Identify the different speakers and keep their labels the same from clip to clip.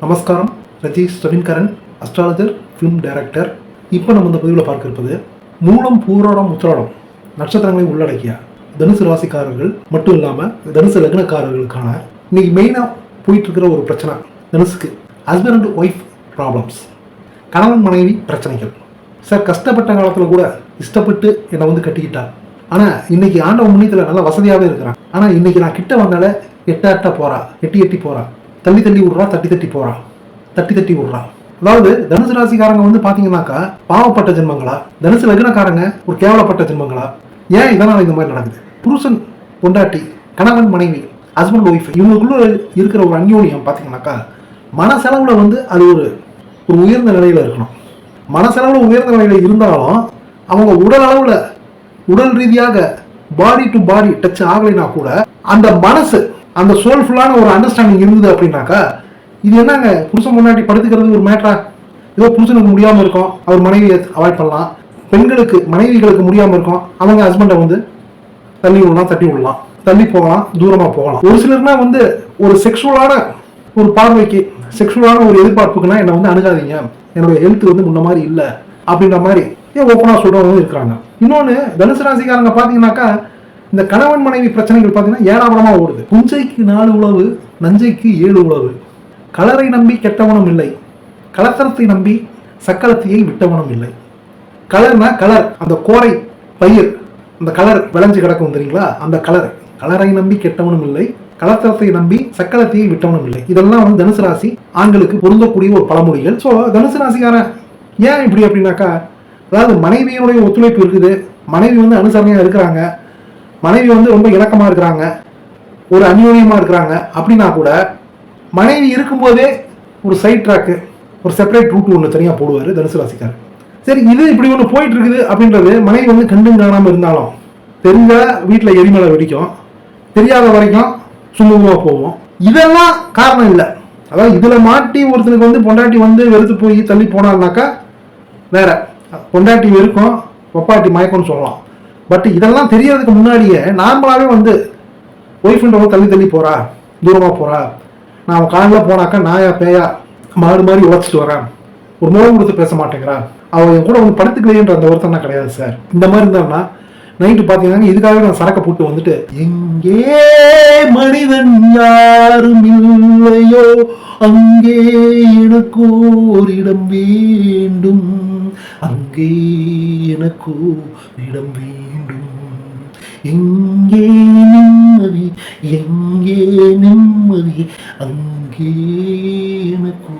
Speaker 1: நமஸ்காரம். Rajeesh Raveenkaran astrologer film director இப்போ நம்ம இந்த பதிவில் பார்க்க இருப்பது மூலம் பூராடம் உத்திராடம் நட்சத்திரங்களை உள்ளடக்கிய தனுசு ராசிக்காரர்கள் மட்டும் இல்லாமல் தனுசு லக்னக்காரர்களுக்கான இன்னைக்கு மெயினாக போயிட்டு இருக்கிற ஒரு பிரச்சனை தனுசுக்கு. ஹஸ்பண்ட் அண்ட் ஒய்ஃப் ப்ராப்ளம்ஸ் கணவன் மனைவி பிரச்சனைகள். சார் கஷ்டப்பட்ட காலத்தில் கூட இஷ்டப்பட்டு என்னை வந்து கட்டிக்கிட்டார் ஆனால் இன்னைக்கு ஆண்டவன் முன்னியத்தில் நல்லா வசதியாகவே இருக்கிறான். ஆனால் இன்னைக்கு நான் கிட்ட வந்தால எட்ட எட்ட போறா எட்டி எட்டி போறா. தள்ளி தள்ளி விடுறா தட்டி தட்டி போறா. தட்டி தட்டி விட்றா. அதாவது தனுசு ராசிக்காரங்க வந்து பார்த்தீங்கன்னாக்கா பாவப்பட்ட ஜென்மங்களா? தனுசு லக்னக்காரங்க ஒரு கேவலப்பட்ட ஜென்மங்களா? ஏன் இதனால இந்த மாதிரி நடக்குது? புருஷன் பொண்டாட்டி கணவன் மனைவி ஹஸ்பண்ட் ஒய்ஃப் இவங்களுக்குள்ள இருக்கிற ஒரு அந்யோன்யம் பார்த்தீங்கன்னாக்கா மனசெலவில் வந்து அது ஒரு ஒரு உயர்ந்த நிலையில் இருக்கணும். மனசளவில் உயர்ந்த நிலையில் இருந்தாலும் அவங்க உடல் அளவில் உடல் ரீதியாக பாடி டு பாடி டச் ஆகலைனா கூட அந்த மனசு அந்த சோல்ஃபுல்லான ஒரு அண்டர்ஸ்டாண்டிங் இருந்தது அப்படின்னாக்கா இது என்னங்க? புருஷன் முன்னாடி படுத்துக்கிறது ஒரு மேட்ரா ஏதோ புருஷனுக்கு முடியாமல் இருக்கும் அவர் மனைவியை அவாய்ட் பண்ணலாம். பெண்களுக்கு மனைவிகளுக்கு முடியாமல் இருக்கும் அவங்க ஹஸ்பண்டை வந்து தள்ளி விடலாம் தட்டி விடலாம். தள்ளி போகலாம் தூரமாக போகலாம். ஒரு சிலர்னா வந்து ஒரு செக்ஷுவலான ஒரு பார்வைக்கு செக்ஷுவலான ஒரு எதிர்பார்ப்புக்குன்னா என்னை வந்து அணுகாதீங்க. என்னுடைய ஹெல்த் வந்து முன்ன மாதிரி இல்லை. அப்படின்ற மாதிரி ஏன் ஓப்பனாக சொல்கிறவங்க இருக்கிறாங்க இன்னொன்று தனுசு ராசிக்காரங்க பார்த்தீங்கன்னாக்கா இந்த கணவன் மனைவி பிரச்சனைகள் பார்த்தீங்கன்னா ஏராளமாக ஓடுது. புஞ்சைக்கு நாலு உழவு நஞ்சைக்கு ஏழு உழவு. கலரை நம்பி கெட்டவனும் இல்லை. கலத்தரத்தை நம்பி சக்கரத்தையை விட்டவனும் இல்லை. கலர்னா கலர். அந்த கோரை பயிர் அந்த கலர் விளைஞ்சு கிடக்கும் தெரியுங்களா? அந்த கலர். கலரை நம்பி கெட்டவனும் இல்லை. கலத்தரத்தை நம்பி சக்கரத்தையை விட்டவனும் இல்லை. இதெல்லாம் வந்து தனுசு ராசி ஆண்களுக்கு பொருந்தக்கூடிய ஒரு பழமொழிகள். ஸோ தனுசு ராசிக்காரன் ஏன் இப்படி அப்படின்னாக்கா அதாவது மனைவியினுடைய ஒத்துழைப்பு இருக்குது. மனைவி வந்து அனுசரணையாக இருக்கிறாங்க. மனைவி வந்து ரொம்ப இணக்கமாக இருக்கிறாங்க ஒரு அந்யோன்யமாக இருக்கிறாங்க அப்படின்னா கூட மனைவி இருக்கும்போதே ஒரு சைட் ட்ராக்கு ஒரு செப்பரேட் ரூட் ஒன்று தனியாக போடுவார் தனுசு ராசிக்கார் சரி இது இப்படி ஒன்று போயிட்டு இருக்குது அப்படின்றது மனைவி வந்து கண்டும் காணாமல் இருந்தாலும் தெரிஞ்ச வீட்டில் எரிமலை வெடிக்கும் தெரியாத வரைக்கும் சுமூகமாக போவோம். இதெல்லாம் காரணம் இல்லை. அதாவது இதில் மாட்டி ஒருத்தனுக்கு வந்து பொண்டாட்டி வந்து வெறுத்து போய் தள்ளி போனான்னாக்கா வேற. பொண்டாட்டி வெறுக்கும் பொப்பாட்டி மயக்கம்னு சொல்லலாம். பட் இதெல்லாம் தெரியறதுக்கு முன்னாடியே நார்மலாகவே வந்து ஒய்ஃப்ன்றவங்க தள்ளி தள்ளி போறா தூரமாக போறா. நான் அவன் காலையில் போனாக்கா நாயா பேயா மாறு மாறி உழைச்சிட்டு வரேன். ஒரு முறை கொடுத்து பேச மாட்டேங்கிறா அவன் என் கூட வந்து படுத்துக்கலையன்ற அந்த ஒருத்தனா கிடையாது சார் இந்த மாதிரி இருந்தான்னா நைட்டு பார்த்தீங்கன்னா இதுக்காகவே நான் சரக்கை போட்டு வந்துட்டு எங்கே மனிதன் யாரும் இல்லையோ அங்கே எனக்கு இடம் வேண்டும். அங்கே எனக்கு இடம் வேண்டும். எங்கே நிம்மதி எங்கே நிம்மதி அங்கே எனக்கு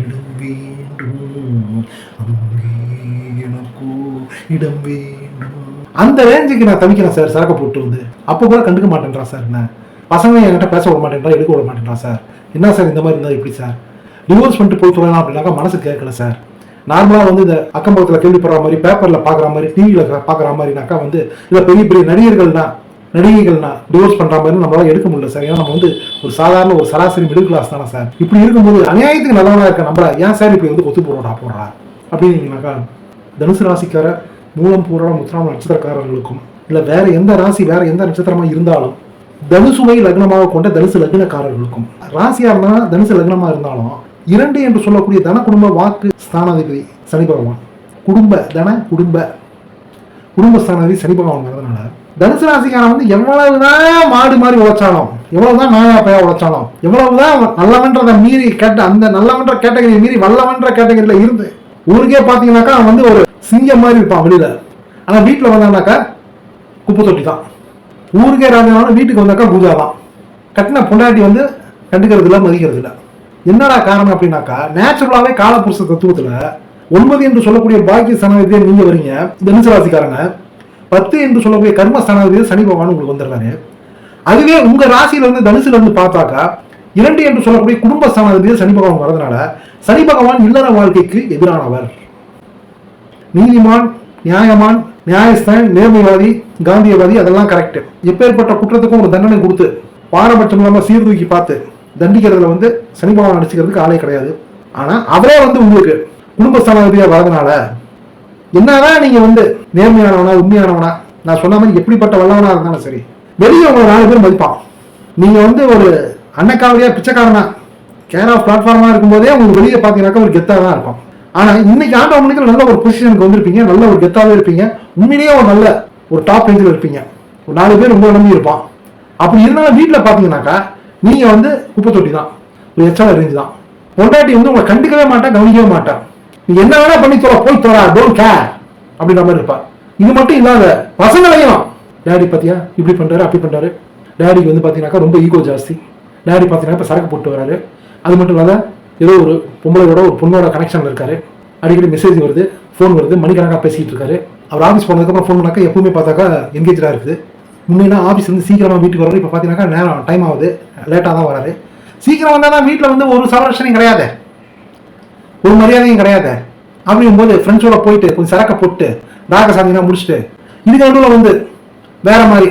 Speaker 1: இடம் வேண்டும். அங்கே எனக்கு இடம் வேண்டும். அந்த ரேஞ்சுக்கு நான் தவிக்கிறேன் சார் சரக்கு போட்டு வந்து அப்போ கூட கண்டுக்க மாட்டேன்றான் சார் என்ன? பசங்க என்கிட்ட பேச விட மாட்டேன்றா எடுக்க விட மாட்டேன்றான் சார் என்ன சார் இந்த மாதிரி இருந்தால் எப்படி சார் டிவோர்ஸ் பண்ணிட்டு போய் சொல்லலாம் அப்படின்னாக்கா மனசு கேட்கல சார் நார்மலாக வந்து இந்த அக்கம் பக்கத்தில் கேள்விப்படுற மாதிரி பேப்பரில் பார்க்குற மாதிரி டிவியில் பார்க்குற மாதிரினாக்கா வந்து இல்லை பெரிய பெரிய நடிகர்கள்னா நடிகைகள்னா டிவோர்ஸ் பண்ணுற மாதிரி நம்மளால எடுக்க முடியல சார் ஏன்னா நம்ம வந்து ஒரு சாதாரண ஒரு சராசரி மிடில் கிளாஸ் தானே சார் இப்படி இருக்கும்போது அநியாயத்துக்கு நல்லவனாக இருக்க நம்மள ஏன் சார் இப்படி வந்து கொத்து போடுறா போடுறா? அப்படின்னீங்கன்னாக்கா தனுசு ராசிக்கார மூலம் பூரணம் முத்திராம நட்சத்திரக்காரர்களுக்கும் இல்லை வேற எந்த ராசி வேற எந்த நட்சத்திரமா இருந்தாலும் தனுசுவை லக்னமாக கொண்ட தனுசு லக்னக்காரர்களுக்கும். ராசியா இருந்தா தனுசு லக்னமா இருந்தாலும் இரண்டு என்று சொல்லக்கூடிய தன குடும்ப வாக்கு ஸ்தானாதிபதி சனி பகவான். குடும்ப தன குடும்ப குடும்ப ஸ்தானாதிபதி சனி பகவான் வரதுனால தனுசு ராசிக்காரன் வந்து எவ்வளவுதான் மாடு மாதிரி உழைச்சாலும் எவ்வளவுதான் நாயா பையா உழைச்சாலும் எவ்வளவுதான் நல்லவன்றதை மீறி கேட்ட அந்த நல்லவன்ற கேட்டகரியை மீறி வல்லவன்ற கேட்டகரியில இருந்து ஊருக்கே பாத்தீங்கன்னாக்கா அவன் வந்து ஒரு சிங்கம் மாதிரி இருப்பான் வெளியில. ஆனா வீட்டுல வந்தானாக்கா குப்பை தொட்டி தான் ஊருக்கே ராஜானாலும் வீட்டுக்கு வந்தாக்கா பூஜா தான். கட்டின பொண்டாட்டி வந்து கண்டுக்கிறது இல்லை மதிக்கிறது இல்லை. என்னடா காரணம் அப்படின்னாக்கா நேச்சுரலாவே காலப்புருஷ தத்துவத்துல ஒன்பது என்று சொல்லக்கூடிய பாக்கிய ஸ்தானாதிபதியை நீங்க வரீங்க. தனுசு ராசிக்காரங்க பத்து என்று சொல்லக்கூடிய கர்ம ஸ்தானாதிபதி சனி பகவான் உங்களுக்கு வந்துடுறாரு. அதுவே உங்க ராசியில இருந்து இருந்து பார்த்தாக்கா இரண்டு என்று சொல்லக்கூடிய குடும்ப ஸ்தானாதிபதி சனி பகவான் வரதுனால சனி பகவான் இல்லற வாழ்க்கைக்கு எதிரானவர். நீதிமான் நியாயமான் நியாயஸ்தான் நேர்மைவாதி காந்தியவாதி அதெல்லாம் கரெக்ட் எப்பேற்பட்ட குற்றத்துக்கும் ஒரு தண்டனை கொடுத்து பாரபட்சம் இல்லாமல் சீர்தூக்கி பார்த்து தண்டிக்கிறதுல வந்து சனி பகவான் அடிச்சுக்கிறதுக்கு ஆளே கிடையாது. ஆனா அவரே வந்து உங்களுக்கு குடும்பஸ்தானாதிபதியா வரதுனால என்னதான் நீங்க வந்து நேர்மையானவனா உண்மையானவனா நான் சொன்ன மாதிரி எப்படிப்பட்ட வல்லவனாக இருந்தாலும் சரி வெளியே உங்களை நாலு பேர் மதிப்பான். நீங்க வந்து ஒரு அன்னக்காவடியா பிச்சைக்காரனா கேர் ஆஃப் பிளாட்ஃபார்மாக இருக்கும்போதே உங்களுக்கு வெளியே பார்த்தீங்கன்னாக்கா ஒரு கெத்தாக தான் இருக்கும் ஆனால் இன்னைக்கு ஆண்டோ மணிக்கு நல்ல ஒரு பொசிஷனுக்கு வந்திருப்பீங்க நல்ல ஒரு கெத்தாவே இருப்பீங்க. உண்மையிலேயே ஒரு நல்ல ஒரு டாப் ரேஞ்சில் இருப்பீங்க. ஒரு நாலு பேர் ரொம்ப நம்பி இருப்பான். அப்படி இருந்தாலும் வீட்டில் பார்த்தீங்கன்னாக்கா நீங்கள் வந்து குப்பை தொட்டி தான். ஒரு எச்சால ரேஞ்ச் தான். பொண்டாட்டி வந்து உங்களை கண்டுக்கவே மாட்டேன் கவனிக்கவே மாட்டேன் நீ என்ன வேணா பண்ணி தோற போய் தோறா டோன்ட் கேர் அப்படின்ற மாதிரி இருப்பார். இது மட்டும் இல்லாத பசங்களையும் டேடி பார்த்தியா இப்படி பண்ணுறாரு அப்படி பண்ணுறாரு டேடிக்கு வந்து பார்த்தீங்கன்னாக்கா ரொம்ப ஈகோ ஜாஸ்தி. டேடி பார்த்தீங்கன்னா இப்போ சரக்கு போட்டு வராரு. அது மட்டும் இல்லாத ஏதோ ஒரு பொம்பளையோட ஒரு பொண்ணோட கனெக்ஷனில் இருக்காரு. அடிக்கடி மெசேஜ் வருது ஃபோன் வருது மணிக்கணக்காக பேசிட்டு இருக்காரு. அவர் ஆஃபீஸ் போனதுக்கப்புறம் ஃபோன் பண்ணாக்கா எப்பவுமே பார்த்தாக்கா என்கேஜாக இருக்குது. முன்னேனா ஆஃபீஸ் வந்து சீக்கிரமாக வீட்டுக்கு வராரு இப்போ பார்த்தீங்கன்னாக்கா நேரம் டைம் ஆகுது. லேட்டாக தான் வராரு. சீக்கிரம் வந்தால் தான் வீட்டில் வந்து ஒரு சவரட்சணையும் கிடையாது. ஒரு மரியாதையும் கிடையாது. அப்படிங்கும்போது ஃப்ரெண்ட்ஸோட போயிட்டு கொஞ்சம் சரக்க போட்டு நாக சாந்தினா முடிச்சுட்டு இதுக்கு நடுவில் வந்து வேற மாதிரி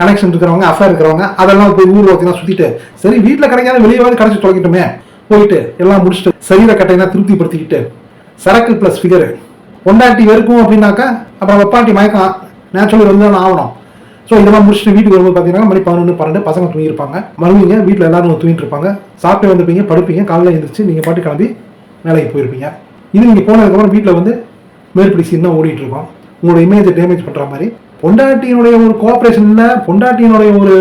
Speaker 1: கனெக்ஷன் இருக்கிறவங்க அஃபேர் இருக்கிறவங்க அதெல்லாம் போய் ஊர் பார்த்தீங்கன்னா சுற்றிட்டு சரி வீட்டில் கிடைக்காத வெளியே வந்து கிடச்சி தொலைக்கிட்டோமே. போயிட்டு எல்லாம் முடிச்சுட்டு சரீர கட்டையெல்லாம் திருப்திப்படுத்திக்கிட்டு சரக்கு ப்ளஸ் ஃபிகரு பொண்டாட்டி வெறுக்கும் அப்படின்னாக்கா அப்புறம் வெப்பாட்டி மயக்கம் நேச்சுரலி வந்து தானே ஆகணும். ஸோ இதெல்லாம் முடிச்சுட்டு வீட்டுக்கு வரும்போது பார்த்தீங்கன்னா மணி பதினொன்று பன்னெண்டு பசங்க தூங்கியிருப்பாங்க. மறுவீங்க வீட்டில் எல்லாரும் தூங்கிட்டு இருப்பாங்க சாப்பிட்டு வந்துருப்பீங்க படுப்பீங்க காலையில் எழுந்திரிச்சு நீங்கள் பாட்டு கிளம்பி வேலைக்கு போயிருப்பீங்க. இது நீங்கள் போனதுக்கப்புறம் வீட்டில் வந்து மேற்படி சீன் தான் ஓடிட்டு இருக்கோம் உங்களோட இமேஜை டேமேஜ் பண்ணுற மாதிரி. பொண்டாட்டியினுடைய ஒரு கோஆப்ரேஷனில் பொண்டாட்டியினுடைய ஒரு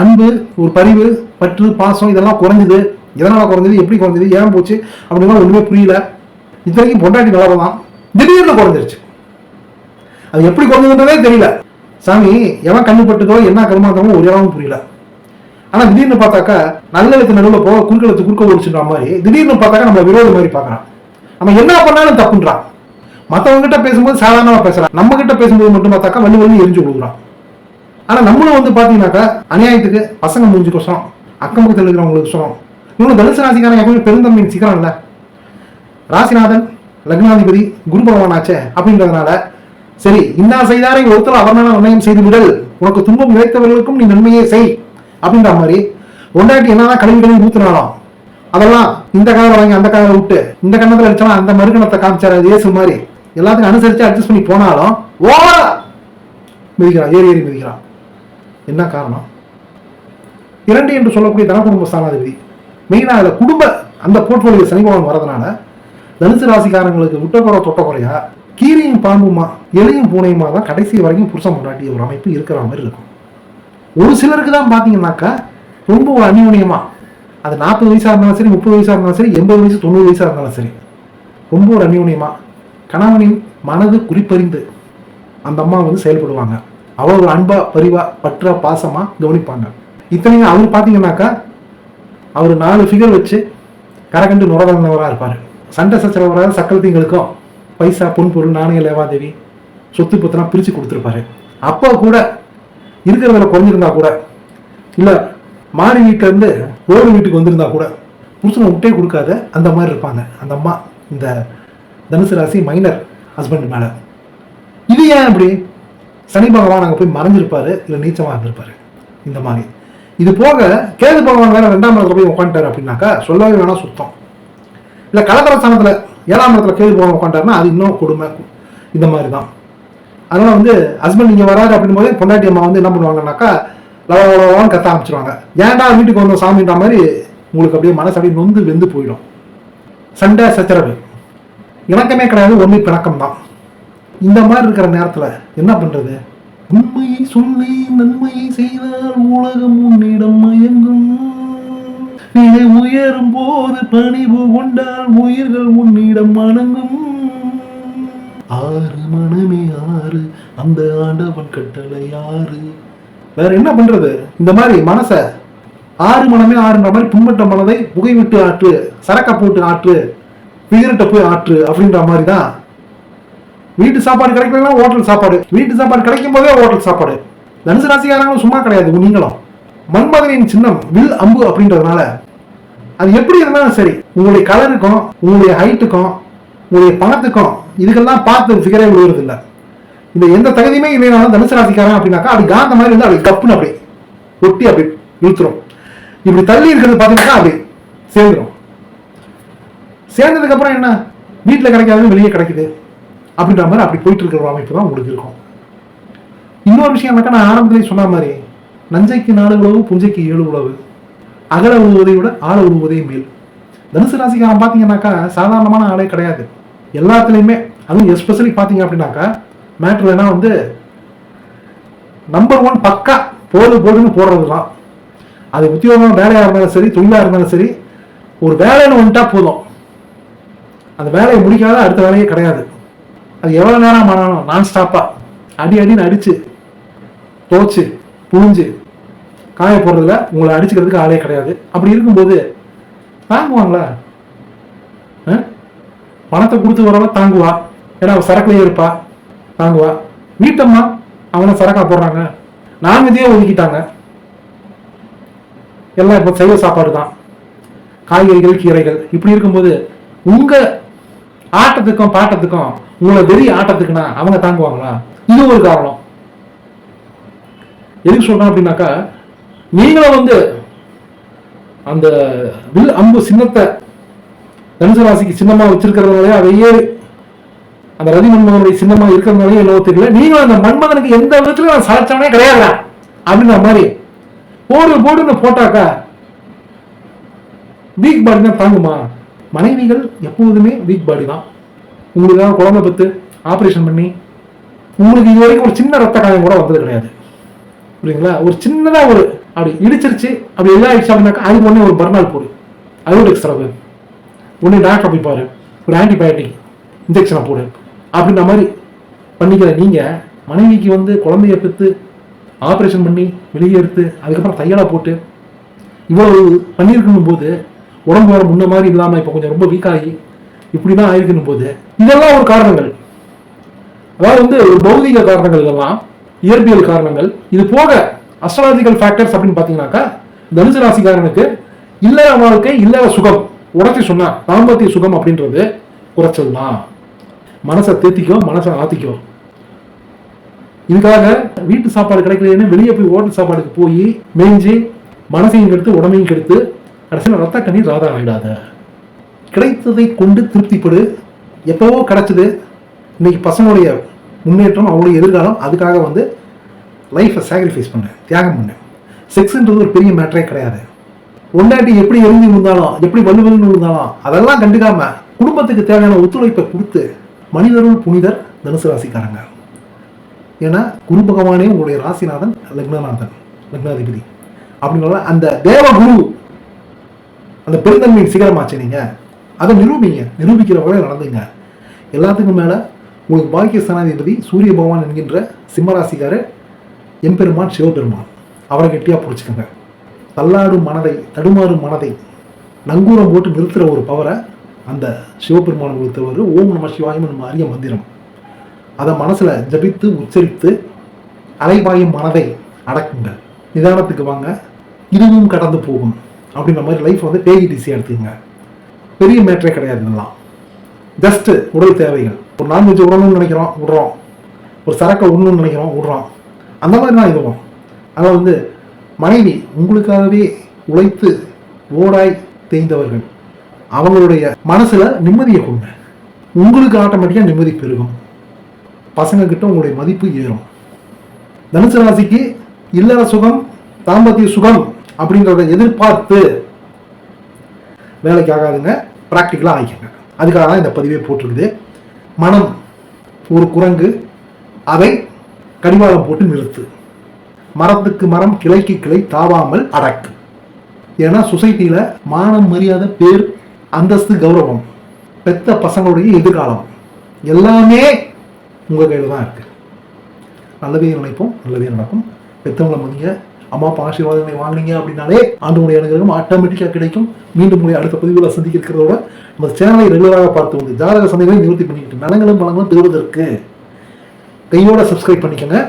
Speaker 1: அன்பு ஒரு பரிவு பற்று பாசம் இதெல்லாம் குறைஞ்சிது. எதனால் குறைஞ்சது? எப்படி குறைஞ்சது? ஏன் போச்சு? அப்படின்னா ஒன்றுமே புரியல. இது வரைக்கும் பொண்டாட்டி நல்லா தான் திடீர்னு குறைஞ்சிருச்சு. அது எப்படி குறைஞ்சதுன்றதே தெரியல. சாமி எவன் கண்ணு என்ன கருமாந்தமோ ஒரு இடமும் புரியல. ஆனா திடீர்னு பார்த்தாக்கா நல்லெழுத்து நடுவில் போக குறுக்கெழுத்து குறுக்க ஓடிச்சுன்ற மாதிரி திடீர்னு பார்த்தாக்கா நம்ம விரோத மாதிரி பார்க்குறான். நம்ம என்ன பண்ணாலும் தப்புன்றான். மற்றவங்ககிட்ட பேசும்போது சாதாரணமா பேசுகிறான் நம்ம கிட்ட பேசும்போது மட்டும் பார்த்தாக்கா வள்ளி வள்ளி எரிஞ்சு கொடுக்குறான் ஆனா நம்மளும் வந்து பார்த்தீங்கன்னாக்கா அநியாயத்துக்கு பசங்க முடிஞ்சு கொசம் அக்கம் பக்கத்தில் இருக்கிறவங்களுக்கு சொன்னோம் இவங்க தனுசு ராசிக்காரன் எப்பவுமே பெருந்தன்மையின் சிக்கரம் இல்லை ராசிநாதன் லக்னாதிபதி குரு பகவான் ஆச்சே அப்படின்றதுனால சரி இன்னா செய்தாரை ஒருத்தர் அவர்னால நிர்ணயம் செய்து விடல். உனக்கு துன்பம் இழைத்தவர்களுக்கும் நீ நன்மையே செய் அப்படின்ற மாதிரி. ஒன்றாட்டி என்னதான் கழிவு கழுவி ஊத்துனாலும் அதெல்லாம் இந்த காலம் வாங்கி அந்த காலம் விட்டு இந்த கண்ணத்தில் அடிச்சாலும் அந்த மறுகணத்தை காமிச்சாரு இயேசு மாதிரி. எல்லாத்துக்கும் அனுசரித்து அட்ஜஸ்ட் பண்ணி போனாலும் ஓவரா மிதிக்கிறான் ஏறி ஏறி மிதிக்கிறான். என்ன காரணம்? இரண்டு என்று சொல்லக்கூடிய தன குடும்ப ஸ்தானாதிபதி. மெயினாக அதில் குடும்ப அந்த போர்ட்ஃபோலியோ சனிபவன் வரதுனால தனுசு ராசிக்காரங்களுக்கு விட்டக்குறை தொட்டக்குறையா கீரியும் பாம்புமா எலியும் பூனையுமா தான் கடைசி வரைக்கும் புருஷன் கொண்டாட்டிய ஒரு அமைப்பு இருக்கிற மாதிரி இருக்கும். ஒரு சிலருக்கு தான் பார்த்தீங்கன்னாக்கா ரொம்ப ஒரு அந்யூன்யமா அது நாற்பது வயசாக இருந்தாலும் சரி முப்பது வயசாக இருந்தாலும் சரி எண்பது வயசு தொண்ணூறு வயசாக இருந்தாலும் சரி ரொம்ப ஒரு அந்யூன்யமா. கணவனின் மனது குறிப்பறிந்து அந்த அம்மா வந்து செயல்படுவாங்க. அவ ஒரு அன்பா பரிவா பற்றா பாசமா கவனிப்பாங்க. இத்தனையும் அவர் பார்த்தீங்கன்னாக்கா அவர் நாலு ஃபிகர் வச்சு கரகண்டு நுரதனவராக இருப்பார். சண்டை சச்சரவராக சக்கரத்திங்களுக்கும் பைசா பொன் பொருள் நாணய லேவாதேவி சொத்து பத்திரம் பிரித்து கொடுத்துருப்பாரு. அப்போ கூட இருக்கிறதுல குறைஞ்சிருந்தா கூட இல்லை மாடி வீட்டிலேருந்து ஓடு வீட்டுக்கு வந்திருந்தா கூட புருஷனை விட்டே கொடுக்காத அந்த மாதிரி இருப்பாங்க. அந்த அம்மா இந்த தனுசு ராசி மைனர் ஹஸ்பண்ட் மேலே. இது ஏன் அப்படி? சனி பகவான் அங்கே போய் மறைஞ்சிருப்பாரு இல்லை நீச்சமாக இருந்திருப்பாரு. இந்த மாதிரி. இது போக கேது பகவான் வேற ரெண்டாம் இடத்துல போய் உட்காந்துட்டாரு அப்படின்னாக்கா சொல்லவே வேணாம் சுத்தம். இல்லை கலக்கர ஸ்தானத்தில் ஏழாம் இடத்துல கேது பகவான் உட்காந்துட்டாருன்னா அது இன்னும் கொடுமை. இந்த மாதிரி தான் அதனால வந்து ஹஸ்பண்ட் நீங்கள் வராரு அப்படின் போது பொண்டாட்டி அம்மா வந்து என்ன பண்ணுவாங்கன்னாக்கா லவலவான்னு கத்த ஆரம்பிச்சிருவாங்க. ஏன்டா வீட்டுக்கு வந்தோம் சாமின்ற மாதிரி உங்களுக்கு அப்படியே மனசு அப்படியே நொந்து வெந்து போயிடும். சண்டை சச்சரவு. இணக்கமே கிடையாது ஒன்லி பிணக்கம் தான் இந்த மாதிரி இருக்கிற நேரத்தில் என்ன பண்ணுறது உண்மையை சொல்லி நன்மையை செய்தால் உலகம் உன்னிடம் மயங்கும். நிலை உயரும் போது பணிவு கொண்டால் உயிர்கள் உன்னிடம் வணங்கும். ஆறு மனமே ஆறு அந்த ஆண்டவன் கட்டளை ஆறு. வேற என்ன பண்றது? இந்த மாதிரி மனச ஆறு மனமே ஆறுன்ற மாதிரி புண்பட்ட மனதை புகை விட்டு ஆற்று சரக்க போட்டு ஆற்று பிகர்கிட்ட போய் ஆற்று அப்படின்ற மாதிரி தான் வீட்டு சாப்பாடு கிடைக்கலாம் ஹோட்டல் சாப்பாடு. வீட்டு சாப்பாடு கிடைக்கும் போதே ஹோட்டல் சாப்பாடு. தனுசு ராசிக்காரங்களும் சும்மா கிடையாது நீங்களும். மன்மதனின் சின்னம் வில் அம்பு அப்படின்றதுனால அது எப்படி இருந்தாலும் சரி உங்களுடைய கலருக்கும் உங்களுடைய ஹைட்டுக்கும் உங்களுடைய பணத்துக்கும் இதுக்கெல்லாம் பார்த்து ஃபிகரே விழுவுறது இல்லை இந்த எந்த தகுதியுமே இல்லைனாலும் தனுசு ராசிக்காரன் அப்படின்னாக்கா அப்படி காந்த மாதிரி வந்து அப்படி கப்புன்னு அப்படி ஒட்டி அப்படி இழுத்துரும். இப்படி தள்ளி இருக்கிறது பார்த்தீங்கன்னா அப்படி சேர்ந்துடும் சேர்ந்ததுக்கு அப்புறம் என்ன? வீட்டில் கிடைக்காது வெளியே கிடைக்குது. அப்படின்ற மாதிரி அப்படி போயிட்டு இருக்கிற ஒரு அமைப்பு தான் உங்களுக்கு இருக்கும். இன்னொரு விஷயம் என்னக்கா நான் ஆரம்பத்திலே சொன்ன மாதிரி நஞ்சைக்கு நாலு உழவு புஞ்சைக்கு ஏழு உழவு. அகல உழுவதை விட ஆழ உழுவதே மேல். தனுசு ராசிக்காரன் பார்த்தீங்கன்னாக்கா சாதாரணமான ஆளே கிடையாது. எல்லாத்துலேயுமே அதுவும் எஸ்பெஷலி பார்த்தீங்க அப்படின்னாக்கா மேட்ருலனா வந்து நம்பர் ஒன் பக்கா போடு போடுன்னு போடுறது தான். அது உத்தியோகம் வேலையாக இருந்தாலும் சரி தொழிலாக இருந்தாலும் சரி ஒரு வேலைன்னு வந்துட்டா போதும். அந்த வேலையை முடிக்காத அடுத்த வேலையே கிடையாது. அது எவ்வளோ நேரம் பண்ணணும்? நான் ஸ்டாப்பாக அடி அடின்னு அடிச்சு தோச்சு புழிஞ்சு காய போடுறதுல உங்களை அடிச்சுக்கிறதுக்கு ஆளே கிடையாது. அப்படி இருக்கும்போது தாங்குவாங்களா? பணத்தை கொடுத்து வரவ தாங்குவா. ஏன்னா அவள் சரக்குலேயே இருப்பா. தாங்குவா. வீட்டம்மா அவனை சரக்கா போடுறாங்க. நான்வெஜ்ஜே ஒதுக்கிட்டாங்க. எல்லாம் இப்போ சைவ சாப்பாடு தான் காய்கறிகள் கீரைகள். இப்படி இருக்கும்போது உங்க ஆட்டத்துக்கும் பாட்டத்துக்கும் உங்களை வெறி ஆட்டத்துக்குன்னா அவங்க தாங்குவாங்களா? இது ஒரு காரணம் எதுக்கு சொல்றேன் அப்படின்னாக்கா நீங்களும் வந்து அந்த வில் அம்பு சின்னத்தை தனுசு ராசிக்கு சின்னமா வச்சிருக்கிறதுனாலே அதையே அந்த ரதி மன்மதனுடைய சின்னமா இருக்கிறதுனாலே என்னவோ தெரியல. நீங்களும் அந்த மன்மதனுக்கு எந்த விதத்துல நான் சாதிச்சவனே கிடையாது அப்படின்ற மாதிரி போடு போடுன்னு போட்டாக்கா வீக் பாடி தான் தாங்குமா? மனைவிகள் எப்போதுமே வீக் பாடி தான். உங்களுக்காக குழந்தை பத்து ஆப்ரேஷன் பண்ணி உங்களுக்கு இது வரைக்கும் ஒரு சின்ன ரத்த காயம் கூட வந்தது கிடையாது. புரியுங்களா ஒரு சின்னதாக ஒரு அப்படி இடிச்சிருச்சு அப்படி எல்லாம் ஆயிடுச்சு அப்படின்னாக்கா அதுக்கு ஒன்று ஒரு பர்னால் போடு. அது ஒரு ஒன்று உடனே டாக்டர் போய் பாரு ஒரு ஆன்டிபயோட்டிக் இன்ஜெக்ஷனை போடு. அப்படின்ற மாதிரி பண்ணிக்கிற நீங்கள் மனைவிக்கு வந்து குழந்தைய பெற்று ஆப்ரேஷன் பண்ணி வெளியே எடுத்து அதுக்கப்புறம் தையலாக போட்டு இவ்வளவு பண்ணியிருக்கணும் போது உடம்பு வேற முன்ன மாதிரி இல்லாமல் இப்போ கொஞ்சம் ரொம்ப வீக்காகி ஆகி இப்படி தான் ஆயிருக்கணும் போது இதெல்லாம் ஒரு காரணங்கள். அதாவது வந்து ஒரு பௌதிக காரணங்கள் இதெல்லாம் இயற்பியல் காரணங்கள். இது போக அஸ்ட்ராலஜிக்கல் ஃபேக்டர்ஸ் அப்படின்னு பார்த்தீங்கன்னாக்கா தனுசு ராசிக்காரனுக்கு இல்லற வாழ்க்கை இல்லற சுகம். உடச்சி சொன்னா தாம்பத்திய சுகம் அப்படின்றது குறைச்சல் தான் மனசை தேத்திக்கோ மனசை ஆத்திக்கோ. இதுக்காக வீட்டு சாப்பாடு கிடைக்கலன்னு வெளியே போய் ஹோட்டல் சாப்பாடுக்கு போய் மேய்ஞ்சி மனசையும் கெடுத்து உடம்பையும் கெடுத்து கடைசியில் ரத்த கண்ணீர் ராதா ஆயிடாத கிடைத்ததை கொண்டு திருப்திப்படு. எப்பவோ கிடச்சிது. இன்னைக்கு பசங்களுடைய முன்னேற்றம் அவங்களுடைய எதிர்காலம் அதுக்காக வந்து லைஃப்பை சாக்ரிஃபைஸ் பண்ணேன் தியாகம் பண்ணு. செக்ஸுன்றது ஒரு பெரிய மேட்டரே கிடையாது. ஒண்டாட்டி எப்படி எழுதி இருந்தாலும் எப்படி வலுவலுன்னு இருந்தாலும் அதெல்லாம் கண்டுக்காம குடும்பத்துக்கு தேவையான ஒத்துழைப்பை கொடுத்து மனிதரும் புனிதர் தனுசு ராசிக்காரங்க. ஏன்னா குரு பகவானே உங்களுடைய ராசிநாதன் லக்னநாதன் லக்னாதிபதி. அப்படின்னால அந்த தேவ குரு அந்த பெருந்தன்மையின் சிகரமாச்சு நீங்க. அதை நிரூபிங்க. நிரூபிக்கிற வகையில் நடந்துங்க. எல்லாத்துக்கும் மேல உங்களுக்கு பாக்கிய சனாதிபதி சூரிய பகவான் என்கின்ற சிம்மராசிக்காரர் எம்பெருமான் சிவபெருமான். அவரை கெட்டியா பிடிச்சிக்கோங்க. தள்ளாடும் மனதை தடுமாறும் மனதை நங்கூரம் போட்டு நிறுத்துற ஒரு பவரை அந்த சிவபெருமான் கொடுத்தவர் ஓம் நம சிவாயம் நம்ம அரிய மந்திரம். அதை மனசுல ஜபித்து உச்சரித்து அலைபாயும் மனதை அடக்குங்க. நிதானத்துக்கு வாங்க. இதுவும் கடந்து போகும். அப்படின்ற மாதிரி லைஃப் வந்து டேக் ஈஸியாக எடுத்துக்கங்க. பெரிய மேட்டரே கிடையாது இதெல்லாம். ஜஸ்ட் உடல் தேவைகள். ஒரு நான்வெஜ் விடணும்னு நினைக்கிறோம் விடுறோம். ஒரு சரக்கை விடணும்னு நினைக்கிறோம் விடுறோம். அந்த மாதிரி தான் இதுவும். ஆனால் வந்து மனைவி உங்களுக்காகவே உழைத்து ஓடாய் தேய்ந்தவர்கள் அவங்களுடைய மனசில் நிம்மதியை கொடுங்க. உங்களுக்கு ஆட்டோமேட்டிக்காக நிம்மதி பெருகும். பசங்க கிட்ட உங்களுடைய மதிப்பு ஏறும். தனுசு ராசிக்கு இல்லற சுகம் தாம்பத்திய சுகம் அப்படின்றத எதிர்பார்த்து வேலைக்கு ஆகாதுங்க ப்ராக்டிக்கலாக ஆகிக்கங்க அதுக்காக தான் இந்த பதிவே போட்டிருக்குது. மனம் ஒரு குரங்கு அதை கடிவாளம் போட்டு நிறுத்து. மரத்துக்கு மரம் கிளைக்கு கிளை தாவாமல் அடக்கு. ஏன்னா சொசைட்டியில் மானம் மரியாதை பேர் அந்தஸ்து கௌரவம் பெத்த பசங்களுடைய எதிர்காலம் எல்லாமே உங்கள் கையில் தான் இருக்குது நல்லதே நினைப்போம் நல்லதே நடக்கும். பெத்தவங்களை மதிங்க அம்மா அப்பா ஆசீர்வாதங்களை வாங்கினீங்க அப்படின்னாலே ஆண்டு அனுகிரகம் ஆட்டோமேட்டிக்காக கிடைக்கும். மீண்டும் உங்களை அடுத்த பதிவில் சந்திக்க இருக்கிறதோட நம்ம சேனலை ரெகுலராக பார்த்து வந்து ஜாதக சந்தைகளை நிவர்த்தி பண்ணிக்கிட்டு நலங்களும் பலங்களும் பெறுவதற்கு கையோட சப்ஸ்கிரைப் பண்ணிக்கோங்க.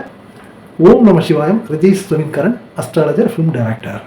Speaker 1: ஓம் நம Sivayam. Rajesh Suninkaran astrologer film director